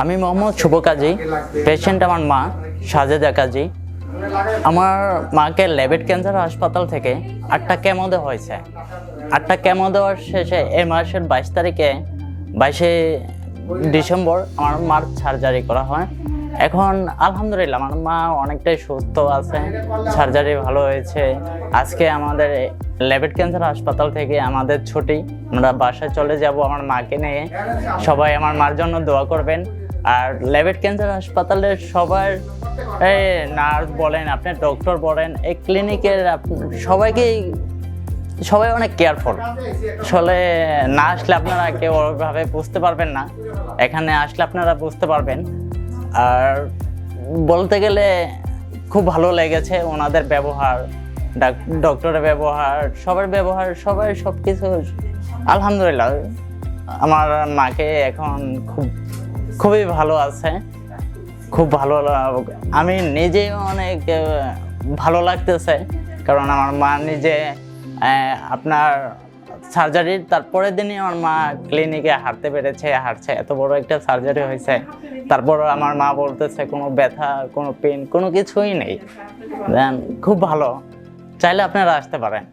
আমি মোহাম্মদ শুভ কাজী পেশেন্ট আমার মা, সাজেদা কাজী। আমার মাকে লেবেট ক্যান্সার হাসপাতাল থেকে আটটা কেমো দেওয়া হয়েছে। আটটা কেমো দেওয়ার শেষে এ মাসের বাইশ তারিখে বাইশে ডিসেম্বর আমার মার সার্জারি করা হয়। এখন আলহামদুলিল্লাহ, আমার মা অনেকটাই সুস্থ আছে, সার্জারি ভালো হয়েছে। আজকে আমাদের লেবেট ক্যান্সার হাসপাতাল থেকে আমাদের ছুটি, আমরা বাসায় চলে যাব আমার মাকে নিয়ে। সবাই আমার মার জন্য দোয়া করবেন। আর লেবেট ক্যান্সার হাসপাতালের সবার নার্স বলেন আপনি ডক্টর বলেন, এই ক্লিনিকের সবাইকেই সবাই অনেক কেয়ারফুল আসলে না আসলে আপনারা কেউ ওভাবে বুঝতে পারবেন না। এখানে আসলে আপনারা বুঝতে পারবেন। আর বলতে গেলে খুব ভালো লেগেছে ওনাদের ব্যবহার, ডাক- ডক্টরের ব্যবহার, সবার ব্যবহার, সবাই সব কিছু আলহামদুলিল্লাহ। আমার মাকে এখন খুব, খুবই ভালো আছে। খুব ভালো আমি নিজেই অনেক ভালো লাগতেছে। কারণ আমার মা নিজে আপনার সার্জারির তারপরে দিনই আমার মা ক্লিনিকে হাঁটতে পেরেছে, হাঁটছে। এত বড় একটা সার্জারি হয়েছে। তারপর আমার মা বলতেছে, কোনো ব্যথা, কোনো পেন কোনো কিছুই নেই। খুব ভালো। চাইলে আপনারা আসতে পারেন।